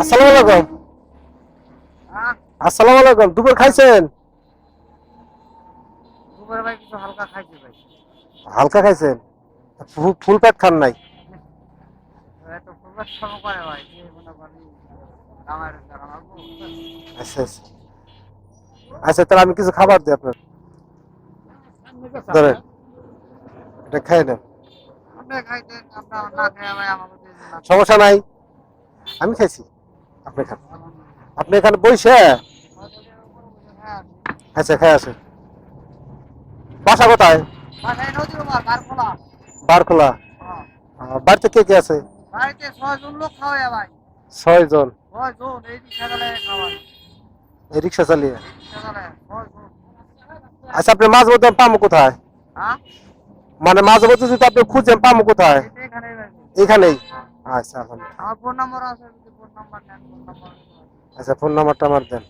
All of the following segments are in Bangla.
আসসালামু আলাইকুম। আসসালামু আলাইকুম দুপুর খাইছেন? দুপুরে হালকা হালকা খাইছেন? ফুল পেট খান নাই? করে ভাই আমার আচ্ছা আচ্ছা। আচ্ছা তাহলে আমি কিছু খাবার দিই আপনার। ধরেন এটা খাই নেন। সমস্যা নাই। আমি খাইছি। আপনি খান। আপনি এখানে হ্যাঁ, আচ্ছা খাই আছে বাসা কোথায়? খোলা বারখোলা হ্যাঁ। বাড়িতে কে কে আছে? বাড়িতে ছয়জন লোক ভাই। ছয়জন এই রিক্সা চালায় খাওয়াই এই রিক্সা চালিয়ে? আচ্ছা আপনি মাঝ মধ্যে পামো কোথায়? হ্যাঁ? মানে মাঝে মধ্যে যদি আপনি খুঁজেন পামো কোথায়? এখানেই আচ্ছা আমার ফোন নাম্বার আছে যদি ফোন নাম্বার নেন ফোন নাম্বার আচ্ছা ফোন নাম্বারটা আমার দেন।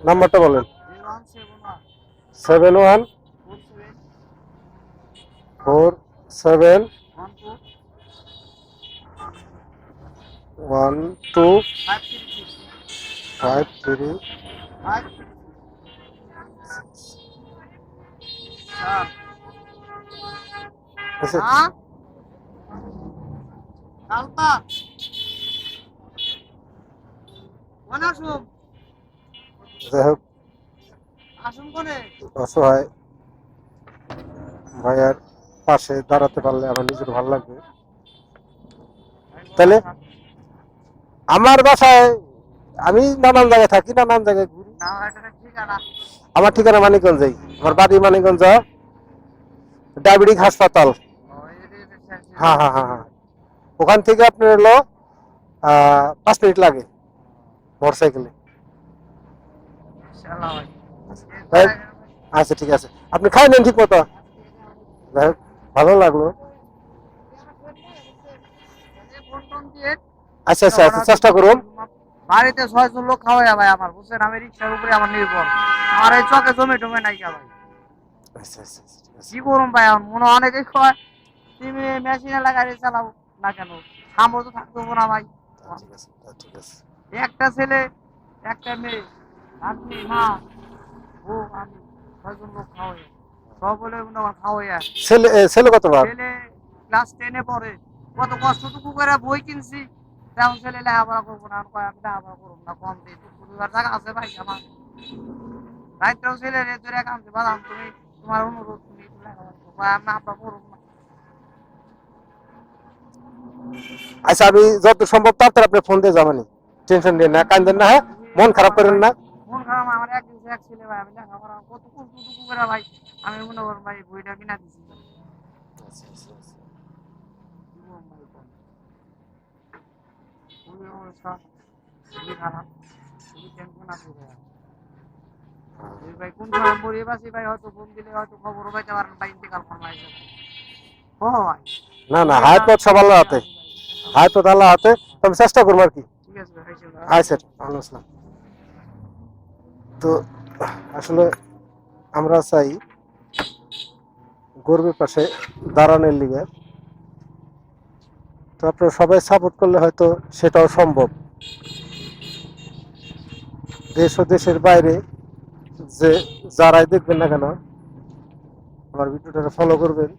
নাম্বারটা বলেন। Seven one four seven one two five three six. Five three five sir আচ্ছা হ্যাঁ কালতা কোন আসুন যাই হোক অসহায় ভাইয়ার পাশে দাঁড়াতে পারলে আমার নিজের ভালো লাগবে। তাহলে? আমার বাসায় আমি নানান জায়গায় থাকি নানান জায়গায় ঘুরি। আমার ঠিকানা মানিকগঞ্জেই আমার বাড়ি মানিকগঞ্জ ডায়াবেটিক হাসপাতাল। হ্যাঁ হ্যাঁ হ্যাঁ হ্যাঁ। ওখান থেকে আপনার হলো পাঁচ মিনিট লাগে মোটরসাইকেলে। আচ্ছা ঠিক আছে। আপনি খাই নেন ঠিক মতো? ভালো লাগল। আচ্ছা আচ্ছা আচ্ছা চেষ্টা করুন। বাড়িতে ছয়জন লোক খাওয়াই ভাই আমার বুঝছেন? আমি রিক্সার উপরে আমার নির্ভর। আমার এই চকে জমে টমে নাই ভাই। আচ্ছা আচ্ছা আচ্ছা, কি করুন ভাই এখন? মনে অনেকেই কয় তুমি মেশিনে লাগাই চালাও না কেন? সামর্থ্য থাকতো না ভাই। ঠিক আছে ঠিক আছে। একটা ছেলে একটা মেয়ে। আপনি মা ও আমি ছয়জন লোক খাওয়াই। সব হয় খাওয়াই ছেলে ছেলে কতবার? ছেলে ক্লাস টেনে পড়ে। কত কষ্টটুকু করে বই কিনছি। তেমন ছেলে লেখাপড়া করব না কই আমি লেখাপড়া করব না কম দিই পরিবার টাকা আছে ভাই আমার। রাত্রেও ছেলে রে ধরে কামছে বাদাম তুমি তোমার অনুরোধ তুমি লেখাপড়া আমি আপনার করব না। আচ্ছা আমি যত সম্ভব তাড়াতাড়ি আপনি ফোন দিয়ে যাবেন। টেনশন নিয়ে না কান্দেন না হ্যাঁ? মন খারাপ করেন না। এক এক ছেলে ভাই আমি লেখাপড়া কত করে ভাই আমি মনে করো ভাই বইটা কিনা দিছি। কি বলব ভাই কোন? খুবই অবস্থা খুবই খারাপ খুবই টেনশন আছে ভাই? এই ভাই কোন সময় মরে বাসি ভাই হয়তো ফোন দিলে হয়তো খবর পাইতে পারেন ভাই ইন্তেকাল ফরমাইছে ও ভাই। না না হায়াত পথ সব আল্লাহ হাতে। হায়াত পথ আল্লাহ হাতে। তবে চেষ্টা করব আর কি। ঠিক আছে ভাই আচ্ছা তো, আসলে আমরা চাই গর্বের পাশে দাঁড়ানোর লিগে। তো আপনারা সবাই সাপোর্ট করলে হয়তো সেটাও সম্ভব। দেশ ও দেশের বাইরে যে যারাই দেখবেন না কেন, আমার ভিডিওটা ফলো করবেন।